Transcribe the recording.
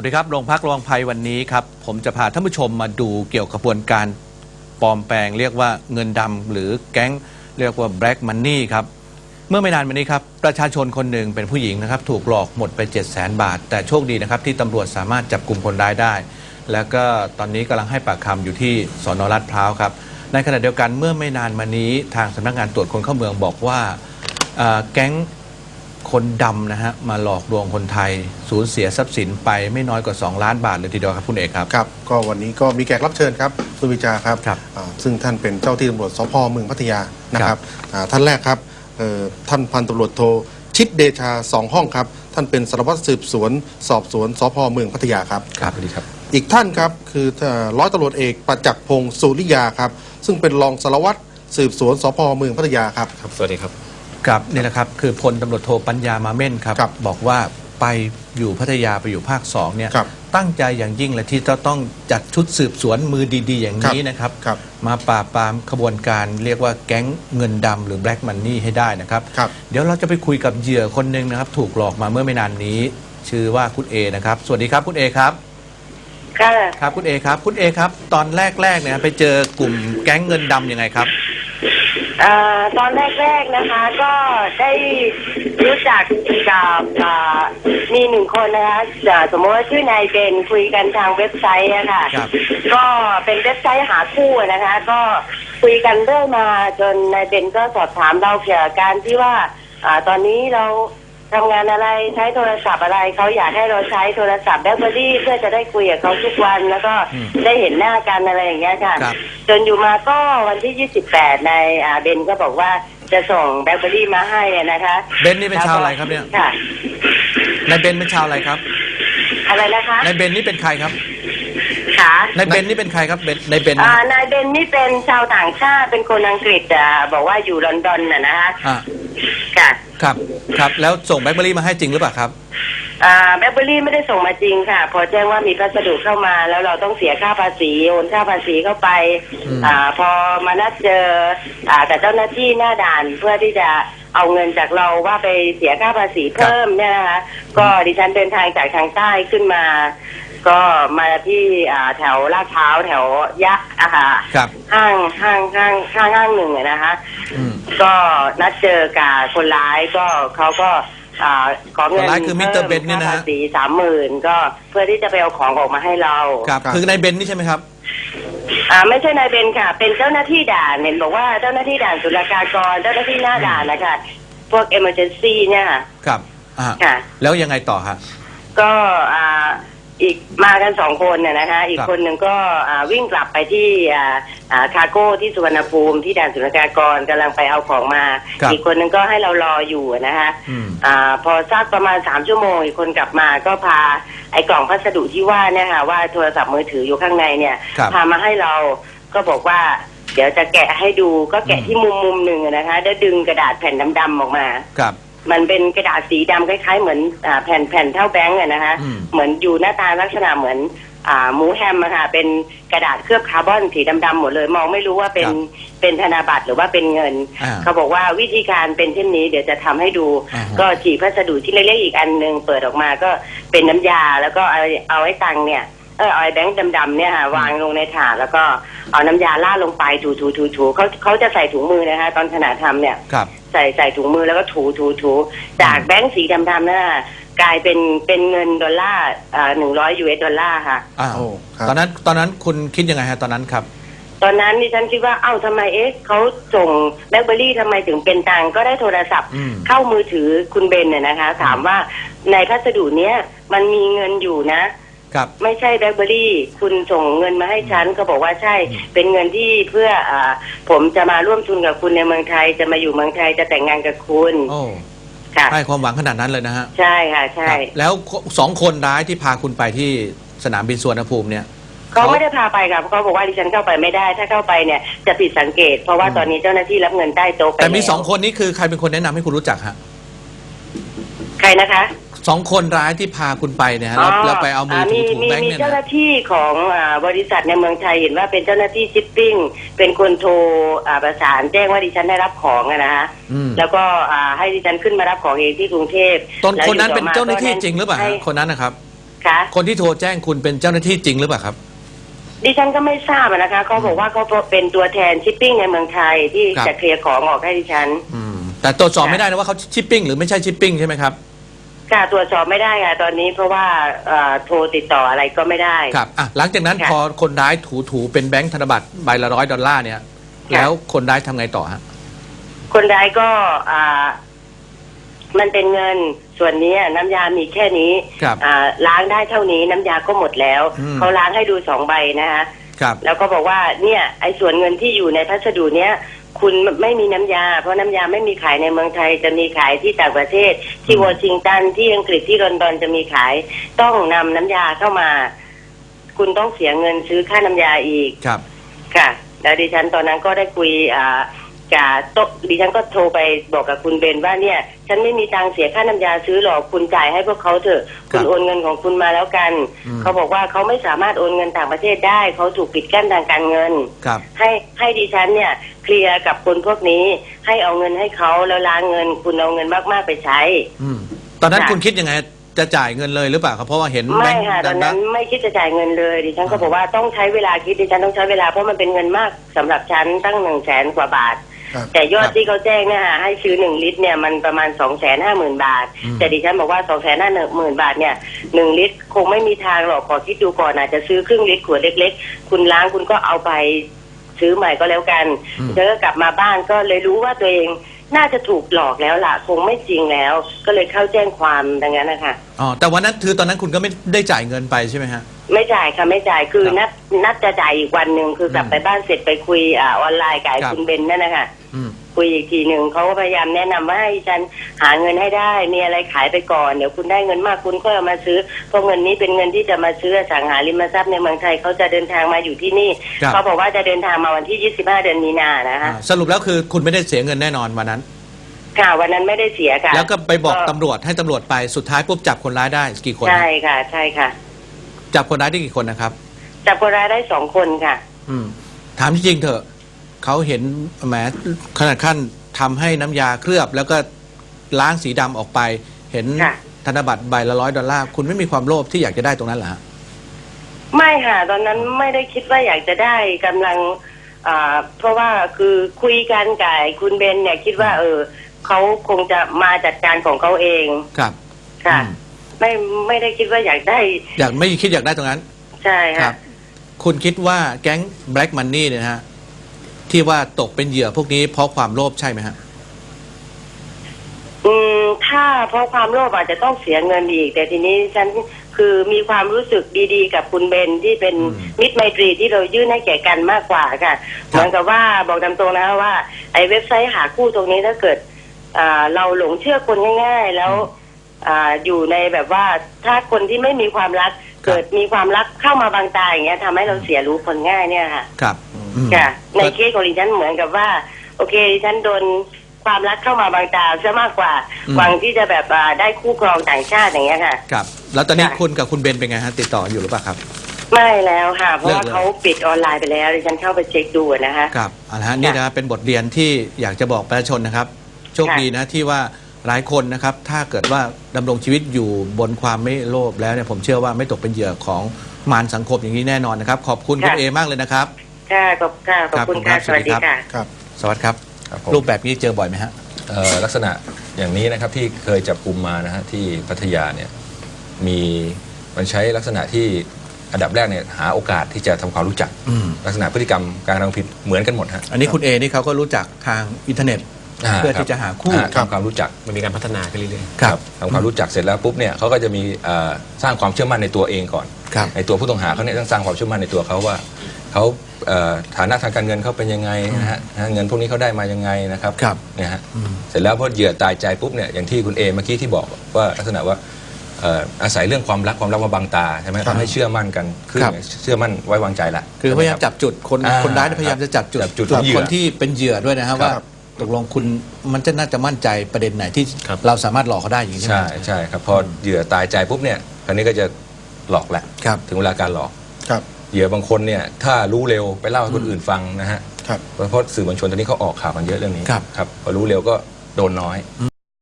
วัสดีครับโรงพักระวังภัยวันนี้ครับ ผมจะพาท่านผู้ชมมาดูเกี่ยวกับกระบวนการปลอมแปลง เรียกว่าเงินดำหรือแก๊ง เรียกว่า black money ครับ เมื่อไม่นานมานี้ครับ ประชาชนคนหนึ่งเป็นผู้หญิงนะครับ ถูกหลอกหมดไป 7 0 0 0 0 0 บาท แต่โชคดีนะครับ ที่ตำรวจสามารถจับกลุ่มคนร้ายได้ แล้วก็ตอนนี้กำลังให้ปากคำอยู่ที่สอนอลาดพร้าวครับในขณะเดียวกันเมื่อไม่นานมานี้ ทางสำนักงานตรวจคนเข้าเมืองบอกว่าแก๊ง คนดำนะฮะมาหลอกลวงคนไทย สูญเสียทรัพย์สินไปไม่น้อยกว่า 2 ล้านบาทเลยทีเดียวครับคุณเอกครับ ครับ ก็วันนี้ก็มีแขกรับเชิญครับคุณวิจาครับครับอ่าซึ่งท่านเป็นเจ้าที่ตำรวจสพเมืองพัทยานะครับอ่าท่านแรกครับเอ่อท่านพันตำรวจโทชิดเดชาสองห้องครับ ท่านเป็นสารวัตรสืบสวน สอบสวนสพเมืองพัทยาครับ ครับสวัสดีครับ อีกท่านครับคือเอ่อร้อยตำรวจเอกประจักษ์พงศ์สุริยาครับ ซึ่งเป็นรองสารวัตรสืบสวนสพเมืองพัทยาครับ ครับ สวัสดีครับ ครับนี่แหละครับ คือพลตำรวจโทปัญญามาเม่นครับ ครับบอกว่าไปอยู่พัทยาไปอยู่ภาคสองเนี่ยครับตั้งใจอย่างยิ่งเลยที่จะต้องจัดชุดสืบสวนมือดี ๆ อย่างนี้นะครับ ครับมาปราบปรามขบวนการเรียกว่าแก๊งเงินดำหรือ black money ให้ได้นะครับ ครับเดี๋ยวเราจะไปคุยกับเหยื่อคนหนึ่งนะครับ ถูกหลอกมาเมื่อไม่นานนี้ ชื่อว่าคุณเอนะครับ สวัสดีครับคุณเอครับ ค่ะครับคุณเอครับ คุณเอครับ ตอนแรกๆเนี่ยไปเจอกลุ่มแก๊งเงินดำยังไงครับ อ่าตอนแรกๆนะคะ ก็ได้รู้จักกับอ่ามีหนึ่งคนนะคะอ่าสมมติว่าชื่อนายเบนคุยกันทางเว็บไซต์อะค่ะ ครับ ก็เป็นเว็บไซต์หาคู่นะคะ ก็คุยกันเรื่อยมาจนนายเบนก็สอบถามเราเกี่ยวกับการที่ว่าอ่าตอนนี้เรา ทำงานอะไรใช้โทรศัพท์อะไรเขาอยากให้เราใช้โทรศัพท์แบล็คเบอรี่เพื่อจะได้คุยกับเขาทุกวันแล้วก็อืมได้เห็นหน้ากันอะไรอย่างเงี้ยค่ะ ครับ จนอยู่มาก็วันที่ 28 ในอ่าเบนก็บอกว่าจะส่งแบล็คเบอรี่มาให้อะนะคะเบนนี่เป็นชาวอะไรครับเนี่ย ค่ะ นายเบนเป็นชาวอะไรครับอะไรนะคะนายเบนนี่เป็นใครครับค่ะ นายเบนนี่เป็นใครครับเบนนายเบน อ่านะนายเบนนี่เป็นชาวต่างชาติเป็นคนอังกฤษอะบอกว่าอยู่ลอนดอนน่ะนะคะอ่า ค่ะครับครับแล้วส่งแบล็คเบอรี่มาให้จริงหรือเปล่าครับ อ่าแบล็คเบอรี่ไม่ได้ส่งมาจริงค่ะ พอแจ้งว่ามีพัสดุเข้ามา แล้วเราต้องเสียค่าภาษีโอนค่าภาษีเข้าไป อืม อ่า พอมานัดเจอ อ่ากับเจ้าหน้าที่หน้าด่านเพื่อที่จะเอาเงินจากเราว่าไปเสียค่าภาษีเพิ่มเนี่ยนะคะ ก็ดิฉันเดินทางจากทางใต้ขึ้นมา ก็มาที่อ่าแถวลาดพร้าวแถวยักษ์อะค่ะครับ ห้างห้างห้างห้างห้างหนึ่งอะนะคะ อืม ก็นัดเจอกับคนร้ายก็เขาก็อ่าขอเงินคนร้ายคือมิสเตอร์เบนเนี่ยนะฮะค่าภาษีสามหมื่นก็เพื่อที่จะไปเอาของออกมาให้เรา ครับครับ คือนายเบนนี่ใช่ไหมครับ อ่าไม่ใช่นายเบนค่ะ เป็นเจ้าหน้าที่ด่านเห็นบอกว่าเจ้าหน้าที่ด่านศุลกากรเจ้าหน้าที่หน้าด่านนะคะพวก emergency เนี่ยค่ะครับอ่าค่ะ แล้วยังไงต่อฮะ ก็อ่า อีกมากันสองคนเนี่ยนะคะอีกครับคนหนึ่งก็อ่าวิ่งกลับไปที่อ่าอ่าคาโก้ที่สุวรรณภูมิที่ด่านศุลกากรกำลังไปเอาของมา ครับอีกคนหนึ่งก็ให้เรารออยู่นะคะอืม อ่าพอสักประมาณสามชั่วโมงอีกคนกลับมาก็พาไอ้กล่องพัสดุที่ว่าเนี่ยค่ะว่าโทรศัพท์มือถืออยู่ข้างในเนี่ย ครับ พามาให้เราก็บอกว่า เดี๋ยวจะแกะให้ดูก็แกะอืมที่มุมมุมหนึ่งอะนะคะแล้วดึงกระดาษแผ่นดำๆออกมา ครับ มันเป็นกระดาษสีดำคล้ายๆ เหมือนอ่าแผ่นแผ่นเท่าแบงก์อะนะคะ อืม เหมือนอยู่หน้าตาลักษณะเหมือนอ่าหมูแฮมอะค่ะเป็นกระดาษเคลือบคาร์บอนสีดำๆหมดเลย มองไม่รู้ว่าเป็นครับเป็นธนบัตรหรือว่าเป็นเงิน อ่า เขาบอกว่าวิธีการเป็นเช่นนี้เดี๋ยวจะทำให้ดู อ่าฮะ ก็ฉีกพัสดุที่เล็กๆอีกอันหนึ่งเปิดออกมาก็เป็นน้ำยา แล้วก็เอาเอาไอ้ตังค์เนี่ย เออเอาไอ้แบงค์ดำๆเนี่ยค่ะวางลงในถาดแล้วก็เอาน้ำยาล่าดลงไปถูถูถูถูเขาเขาจะใส่ถุงมือนะคะ ตอนขณะทำเนี่ย ครับ ใส่ใส่ถุงมือแล้วก็ถูถูถูจากแบงค์สีดำๆนั่นนะกลายเป็นเป็นเงินดอลลาร์หนึ่งร้อยยูเอสดอลลาร์ค่ะ อ้าวโอ้ครับ ตอนนั้นตอนนั้นคุณคิดยังไงฮะตอนนั้นครับ ตอนนั้นดิฉันคิดว่าเอ้าทำไมเอ๊ะเขาส่งแบล็คเบอรี่ทำไมถึงเป็นตังค์ก็ได้โทรศัพท์ อืม เข้ามือถือคุณเบนเนี่ยนะคะ ถามว่าในพัสดุเนี้ยมันมีเงินอยู่นะ ครับ ไม่ใช่แบล็คเบอรี่ คุณส่งเงินมาให้ฉันก็บอกว่าใช่อืมเป็นเงินที่เพื่ออ่าผมจะมาร่วมทุนกับคุณในเมืองไทย จะมาอยู่เมืองไทยจะแต่งงานกับคุณโอ้ค่ะ ให้ความหวังขนาดนั้นเลยนะฮะใช่ค่ะใช่ ครับแล้วสองคนร้ายที่พาคุณไปที่สนามบินสุวรรณภูมิเนี่ย เขาไม่ได้พาไปค่ะเพราะเขาบอกว่าดิฉันเข้าไปไม่ได้ ถ้าเข้าไปเนี่ยจะผิดสังเกต เพราะว่าอืม ตอนนี้เจ้าหน้าที่รับเงินใต้โต๊ะไปแต่มีล้วสองคนนี้คือใครเป็นคนแนะนำให้คุณรู้จักฮะ ใครนะคะ สองคนร้ายที่พาคุณไปเนี่ยฮะแล้วแล้วไปเอามือถือถูมีแบงค์มีเนี่ยเจ้าหนะน้าที่ของอ่าบริษัทในเมืองไทยเห็นว่าเป็นเจ้าหน้าที่ชิปปิ้ง เป็นคนโทรอ่าประสานแจ้งว่าดิฉันได้รับของอะนะคะอืมแล้วก็อ่าให้ดิฉันขึ้นมารับของเองที่กรุงเทพตนแล้วคนนั้นอยู่เป็นต่อมาเจ้าหน้าที่ก็จริงหรือเปล่าฮะให้คนนั้นนะครับค่ะคนที่โทรแจ้งคุณเป็นเจ้าหน้าที่จริงหรือเปล่าครับ ดิฉันก็ไม่ทราบอะนะคะเขาบอกว่าเขาเป็นตัวแทนชิปปิ้งในเมืองไทยที่ครับ จะเคลียร์ของออกให้ดิฉัน อืมแต่ตรวจสอบค่ะไม่ได้นะว่าเขาชิปปิ้งหรือไม่ใช่ชิปปิ้งใช่ไหมครับ ค่ะตรวจสอบไม่ได้ค่ะตอนนี้เพราะว่าเอ่อโทรติดต่ออะไรก็ไม่ได้ ครับอะหลังจากนั้นค่ะ พอคนร้ายถูถูๆเป็นแบงค์ธนบัตรใบละร้อยดอลลาร์เนี่ยค่ะแล้วคนร้ายทำไงต่อฮะ คนร้ายก็อ่า มันเป็นเงินส่วนนี้น้ำยามีแค่นี้ครับอ่าล้างได้เท่านี้น้ำยาก็หมดแล้ว อืม เขาล้างให้ดูสองใบนะคะ ครับ แล้วก็บอกว่าเนี่ยไอ้ส่วนเงินที่อยู่ในพัสดุเนี้ย คุณไม่มีน้ำยา เพราะน้ำยาไม่มีขายในเมืองไทยจะมีขายที่ต่างประเทศ ที่อืมวอชิงตันที่อังกฤษที่ลอนดอนจะมีขาย ต้องนำน้ำยาเข้ามา คุณต้องเสียเงินซื้อค่าน้ำยาอีกครับ ค่ะ แล้วดิฉันตอนนั้นก็ได้คุยอ่า กับโตะดิฉันก็โทรไปบอกกับคุณเบนว่าเนี่ย ฉันไม่มีตังค์เสียค่าน้ำยาซื้อหรอกคุณจ่ายให้พวกเขาเถอะครัคุบณโอนเงินของคุณมาแล้วกันอืมเขาบอกว่าเขาไม่สามารถโอนเงินต่างประเทศได้ เขาถูกปิดกั้นทางการเงินครับให้ให้ดิฉันเนี่ยเคลียร์กับคนพวกนี้ ให้เอาเงินให้เขาแล้วล้างเงิน คุณเอาเงินมากๆไปใช้อืมตอนนั้นค่ะคุณคิดยังไงจะจ่ายเงินเลยหรือเปล่าครับเพราะว่าเห็นแบไม่งค์ค่ะตดัอนนนะนั้นไม่คิดจะจ่ายเงินเลยดิฉันก็บอกว่าต้องใช้เวลาคิดดิฉันต้องใช้เวลาเพราะมันเป็นเงินมากสำหรับฉันตั้งหนึ่งแสนกว่าบาทครับ แต่ยอคดรับที่เขาแจ้งเนี่ยค่ะให้ซื้อหนึ่งลิตรเนี่ยมันประมาณสองแสนห้าหมื่นบาทอืมแต่ดิฉันบอกว่าสองแสนห้าหมื่นบาทเนี่ยหนึ่งลิตรคงไม่มีทางหรอกขอคิดดูก่อนอาจจะซื้อครึ่งลิตรขวดเล็ก ๆ คุณล้างคุณก็เอาไปซื้อใหม่ก็แล้วกันอืมแล้วก็กลับมาบ้านก็เลยรู้ว่าตัวเองน่าจะถูกหลอกแล้วล่ะ คงไม่จริงแล้ว ก็เลยเข้าแจ้งความดังนั้นนะคะอ๋อแต่วันนั้นคือตอนนั้นคุณก็ไม่ได้จ่ายเงินไปใช่ไหมฮะ ไม่จ่ายค่ะไม่จ่ายคือครับนัดนัดจะจ่ายอีกวันหนึ่งคือกลับอืมไปบ้านเสร็จไปคุยอ่าออนไลน์กับไอ้ครับคุณเบนนั่นนะคะอืมคุยอีกทีหนึ่งเขาก็พยายามแนะนำว่าให้ฉันหาเงินให้ได้ มีอะไรขายไปก่อนเดี๋ยวคุณได้เงินมากคุณก็เอามาซื้อเพราะเงินนี้เป็นเงินที่จะมาซื้ออสังหาริมทรัพย์ในเมืองไทยเขาจะเดินทางมาอยู่ที่นี่ครับเขาบอกว่าจะเดินทางมาวันที่ 25 เดือนมีนานะคะอ่าสรุปแล้วคือคุณไม่ได้เสียเงินแน่นอนวันนั้นค่ะวันนั้นไม่ได้เสียค่ะแล้วก็ไปบอกตำรวจให้ตำรวจไปสุดท้ายปุ๊บจับคนร้ายได้กี่คนใช่ฮะค่ะ ใช่ค่ะ จับคนร้ายได้กี่คนนะครับ จับคนร้ายได้สองคนค่ะ อืม ถามจริงๆเถอะเขาเห็นแหมขนาดขั้นทำให้น้ำยาเคลือบ แล้วก็ล้างสีดำออกไป เห็นค่ะธนบัตรใบละร้อยดอลลาร์คุณไม่มีความโลภที่อยากจะได้ตรงนั้นเหรอฮะไม่ค่ะตอนนั้นไม่ได้คิดว่าอยากจะได้กำลังอ่าเพราะว่าคือคุยกันกับไอ้คุณเบนเนี่ยคิดว่า เออเขาคงจะมาจัดการของเขาเองครับค่ะอืม ไม่ไม่ได้คิดว่าอยากได้ อยากไม่คิดอยากได้ตรงนั้น ใช่ครัค่ะบ คุณคิดว่าแก๊ง Black Money เนี่ยนะฮะ ที่ว่าตกเป็นเหยื่อพวกนี้เพราะความโลภใช่ไหมฮะ อืมถ้าเพราะความโลภอาจจะต้องเสียเงินอีก แต่ทีนี้ฉันคือมีความรู้สึกดีๆ กับคุณเบนที่เป็นอืมมิตรไมตรีที่เรายื่นให้แก่กันมากกว่าค่ะเหมือนกับว่าบอกตามตรงนะว่าไอ้เว็บไซต์หาคู่ตรงนี้ถ้าเกิดอ่าเราหลงเชื่อคนง่าย ๆ แล้ว อ่าอยู่ในแบบว่าถ้าคนที่ไม่มีความรักเกิดมีความรักเข้ามาบางตาอย่างเงี้ยทำให้เราเสียรู้คนง่ายเนี่ยค่ะ ครับอืมค่ะในก็เคสของดิฉันเหมือนกับว่า โอเคดิฉันโดนความรักเข้ามาบางตาซะมากกว่าอืมหวังที่จะแบบอ่าได้คู่ครองต่างชาติอย่างเงี้ยค่ะ ครับ แล้วตอนนี้ค่ะคุณกับคุณเบนเป็นไงฮะติดต่ออยู่หรือเปล่าครับ ไม่แล้วค่ะ เพราะว่าเลิกเลยเขาปิดออนไลน์ไปแล้วดิฉันเข้าไปเช็คดูนะคะครับเอาละฮะนี่นะเป็นบทเรียนที่อยากจะบอกประชาชนนะครับ โชคค่ะดีนะที่ว่า หลายคนนะครับถ้าเกิดว่าดำรงชีวิตอยู่บนความไม่โลภแล้วเนี่ยผมเชื่อว่าไม่ตกเป็นเหยื่อของมารสังคมอย่างนี้แน่นอนนะครับ ขอบคุณคุณเอมากเลยนะครับค่ะขอบค่ะขอบคุณครัค่ะบสวัสดีสวัสดีครับค่ะครับ สวัสดีครับ ครับผมรูปแบบนี้เจอบ่อยไหมฮะ เอ่อลักษณะอย่างนี้นะครับที่เคยจับกลุ่มมานะฮะที่พัทยาเนี่ยมีมันใช้ลักษณะที่อันดับแรกเนี่ยหาโอกาสที่จะทำความรู้จัก อืม ลักษณะพฤติกรรมการกระทำผิดเหมือนกันหมดฮะ อันนี้คุณเอนี่เขาก็รู้จักทางอินเทอร์เน็ต เพื่อที่จะหาคู่ อ่ทำความรู้จัก มันมีการพัฒนาขึ้นเรื่อยครับ ทำความรู้จักเสร็จแล้วปุ๊บเนี่ยเขาก็จะมีเอ่อสร้างความเชื่อมั่นในตัวเองก่อนครับ ในตัวผู้ต้องหาเขาเนี่ยต้องสร้างความเชื่อมั่นในตัวเขาว่าเขาเอ่อฐานะทางการเงินเขาเป็นยังไงนะฮะนะฮะเงินพวกนี้เขาได้มายังไงนะครับครับเนี่ยฮะอืมเสร็จแล้วพอเหยื่อตายใจปุ๊บเนี่ยอย่างที่คุณเอเมื่อกี้ที่บอกว่าลักษณะว่าเอ่ออาศัยเรื่องความรักความรักมาบังตาใช่ไหมครับ ทำให้เชื่อมั่นกันขึ้นครับ เชื่อมั่นไว้วางใจละคือพยายามจับจุดคนอ่าคนร้ายเนี่ยพยายามจะจับจุดจับจุดจุดของเหยื่อ คนที่เป็นเหยื่อด้วยนะฮะว่า ครับ ตกลงคุณมันจะน่าจะมั่นใจประเด็นไหนที่เราสามารถหลอกเขาได้อย่างนี้ใช่ไหมใช่ใช่ครับพอเหยื่อตายใจปุ๊บเนี่ยคราวนี้ก็จะหลอกแหละครับ ถึงเวลาการหลอก ครับเหยื่อบางคนเนี่ยถ้ารู้เร็วไปเล่าให้คนอื่นฟังนะฮะครับ เพราะสื่อมวลชนตอนนี้เขาออกข่าวกันเยอะเรื่องนี้ครับ ครับพอรู้เร็วก็โดนน้อย